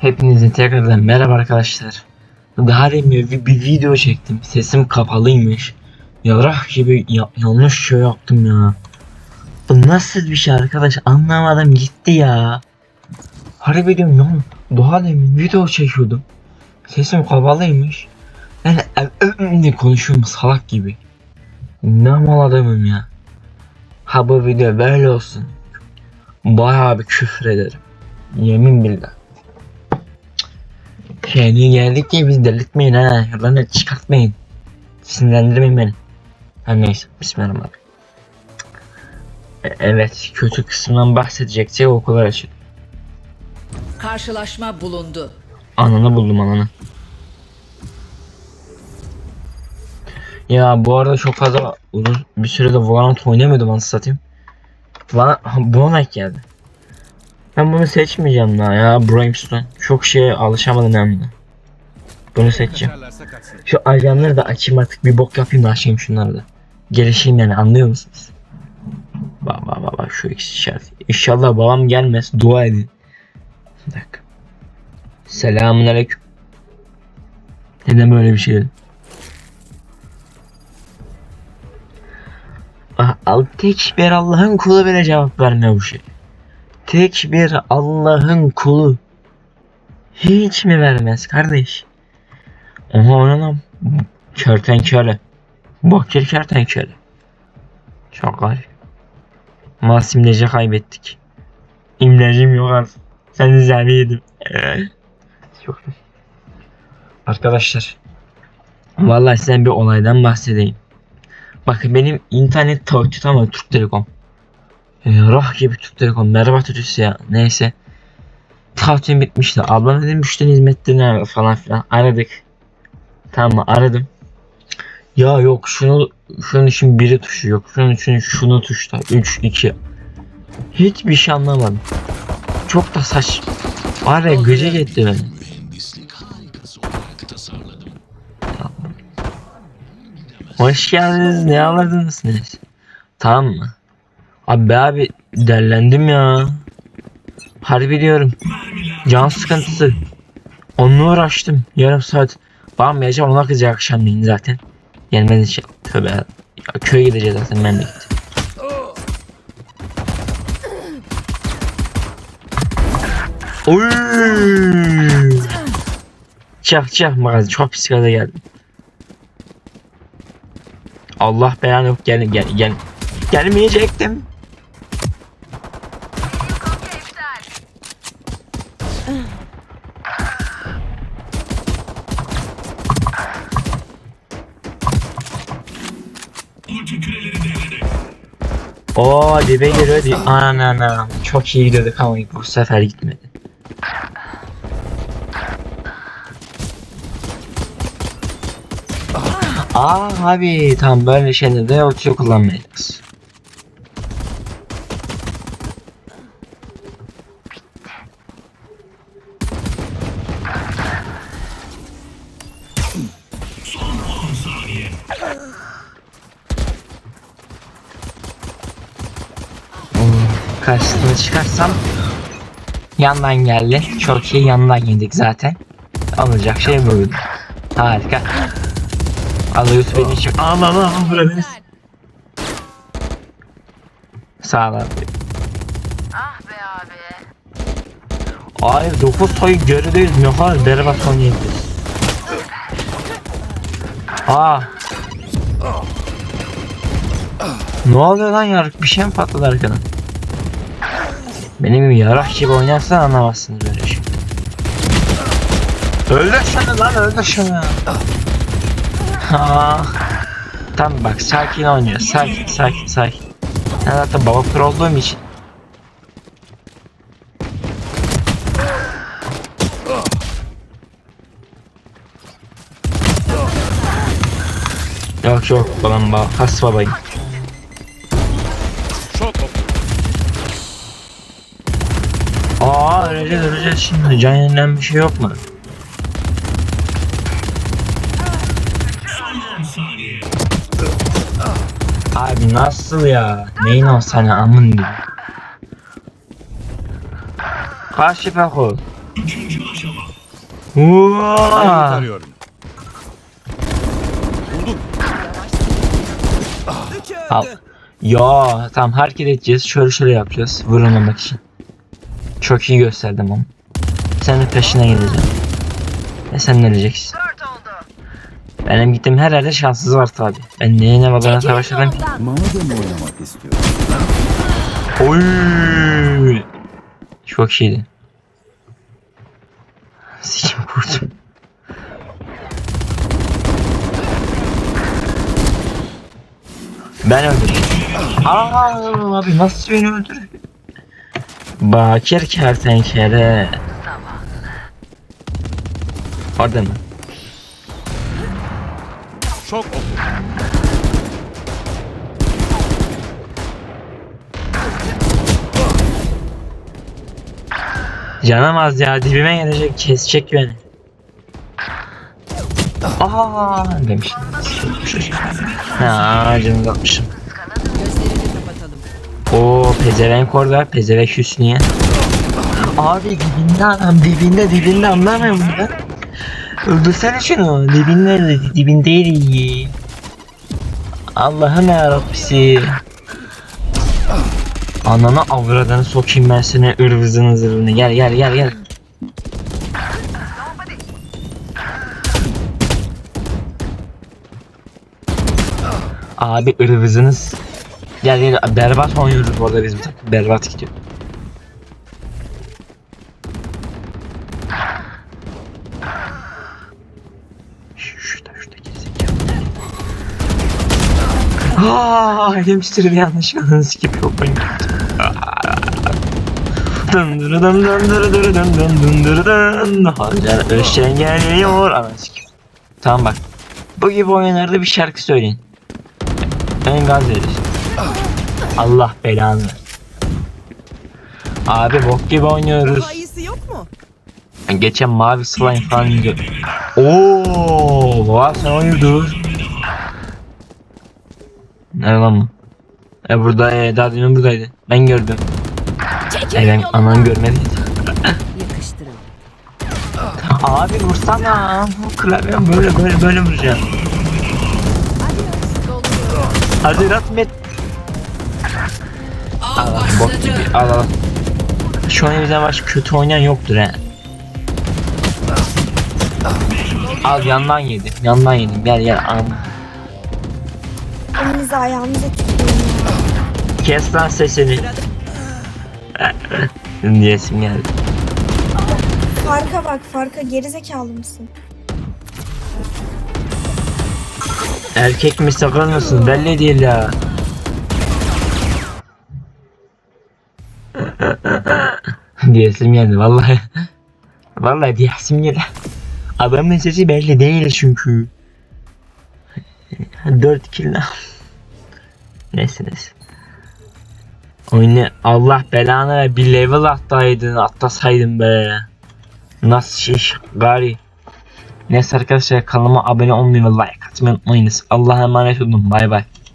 Hepinize tekrardan merhaba arkadaşlar. Daha demin bir, video çektim. Sesim kapalıymış. Yarak gibi ya- yanlış şey yaptım ya. Bu nasıl bir şey arkadaş anlamadım gitti ya. Harbi diyorum ya. Daha demin video çekiyordum. Sesim kapalıymış. Yani ne konuşuyorum salak gibi. Ne mal adamım ya. Ha bu video böyle olsun. Bayağı bir küfür ederim. Yemin billah. Kendi geldik diye biz delirtmeyin ha. Yalanı çıkartmayın. Sinirlendirmeyin beni. Her neyse. Bismillahirrahmanirrahim. E- Evet. Kötü kısmından bahsedecekse okullar açık. Karşılaşma bulundu. Ananı buldum ananı. Ya bu arada çok fazla uzun bir sürede Valorant oynamıyordum anasını satayım. Bana buna denk geldi. Ben bunu seçmeyeceğim daha ya Brimstone. Çok şeye alışamadım ben buna. Bunu seçeceğim. Şu ajanları da açayım artık bir bok yapayım da açayım şunları da. Gelişeyim yani anlıyor musunuz? Bak bak bak bak şu ikisi işareti. İnşallah babam gelmez dua edin. Bir dakika. Selamun aleyküm. Neden böyle bir şey dedim? Ah, al tek bir Allah'ın kulu bile cevap vermiyor bu şey. Tek bir Allah'ın kulu. Hiç mi vermez kardeş? Ne lan? Kertenkele. Bakir kertenkele. Çok garip. Mas imlece kaybettik. İmlecim yok artık. Sen zerre yedim. Çok. Arkadaşlar. Vallahi size bir olaydan bahsedeyim. Bakın benim internet takipçi tamam mı? Türk Telekom. E, rah gibi Türk Telekom. Merhaba ötesi ya. Neyse. Takipçim bitmişti. Ablam dedim müşteri hizmetlerine falan filan. Aradık. Tamam mı? Aradım. Ya yok şunu şunun için biri tuşu yok. Şunun için şunu tuşta. 3 2. Hiçbir şey anlamadım. Çok da saç. Var ya gıcık etti beni. Hoş geldiniz. Ne alırdınız siz? Tamam mı? Abi abi derlendim ya. Harbi diyorum. Can sıkıntısı. Onunla uğraştım. Yarım saat. Bağmayacağım ona kızacak akşamleyin zaten. Gelmedi için. Tövbe. Ya, köye gideceğiz zaten gittim. Oy! Çak çak magazi çok pis gaza geldim. Allah belanı yok gel gel gel. Gelmeyecektim. Oo dibe giriyor di. Ananam. Çok iyi gidiyorduk ama bu sefer gitmedi. Aa abi tam böyle şeylerde ulti kullanmayacağız. Karşısına çıkarsam yandan geldi. Çok iyi yandan yedik zaten. Olacak şey buydu. Harika. Alıyoruz benim için. Al al al buranız. Sağ ol abi. Ay 9 sayı gerideyiz. Ne kadar berbat son yeneceğiz. Aa. Ne oluyor lan yarık? Bir şey mi patladı arkadan? Benim yarak gibi oynarsan anlamazsınız böyle şey. Öldür şunu lan öldür şunu. Ha. Tam bak sakin oynuyor. Sakin sakin sakin. Ben zaten baba pro olduğum için. Yok yok babam baba. Has babayım. Aa öleceğiz öleceğiz şimdi. Can yenilen bir şey yok mu? Abi nasıl ya? Neyin o sana amın diye. Uaa! Arıyorum. Buldum. Al. Ya tamam hareket edeceğiz. Şöyle şöyle yapacağız. Vurulmamak için. Çok iyi gösterdim onu. Senin peşine geleceğim. Ve sen ne diyeceksin? Benim gittiğim her yerde şanssız var tabi. Ben neye ne vadana savaşırım ki? Madem oynamak istiyorum. Oy! Çok iyiydi. Sikim kurdum. Ben öldürdüm. Aa abi nasıl beni öldürdü? Bakir kertenkele. Mı? Çok oku. Canım az ya dibime gelecek kesecek beni. Aa demişim. Ha canım atmışım. Oo pezevenk orada pezevenk Hüsniye. Abi dibinde adam dibinde dibinde anlamıyor musun lan? Öldürsene şunu dibinde dibindeydi. Allah'ım yarabbisi. Ananı avradını sokayım ben seni ırvızını zırvını gel gel gel gel. Abi ırvızınız. Gel gel berbat oynuyoruz bu arada biz bir takım. Berbat gidiyor. Şu- Şurada şurada gerizekalı. Aaa hamster'ı yanlışlıkla skip oyun. Dındırı dın dındırı dırı dın dın dındırı dın. Hacer Özçen geliyor. Ana skip. Tamam bak. Bu gibi oyunlarda bir şarkı söyleyin. En gaz verir. Allah belanı. Abi bok gibi oynuyoruz. İyisi yok mu? Geçen mavi slime falan gidiyor. Oo, baba sen oynuyordur. Nerede lan bu? E burada e, daha demin buradaydı. Ben gördüm. E ben anan görmedi. Yakıştırın. Abi vursana. Bu klavyem böyle böyle böyle vuracağım. Hadi Rahmet. Al al bok gibi al al. Şu an bizden başka kötü oynayan yoktur he. Al yandan yedim. Yandan yedim. Gel gel al. Elinizi ayağınıza. Kes lan sesini. Diyesim geldi. Farka bak farka gerizekalı mısın? Erkek mi sakın mısın? Belli değil ya. Diyesim geldi vallahi. Vallahi diyesim geldi. Adamın sesi belli değil çünkü. 4 kill. Neyse neyse. Oyunu Allah belanı ver bir level atlaydın atlasaydın be. Nasıl şiş gari. Neyse arkadaşlar kanalıma abone olmayı ve like atmayı unutmayınız. Allah'a emanet olun. Bay bay.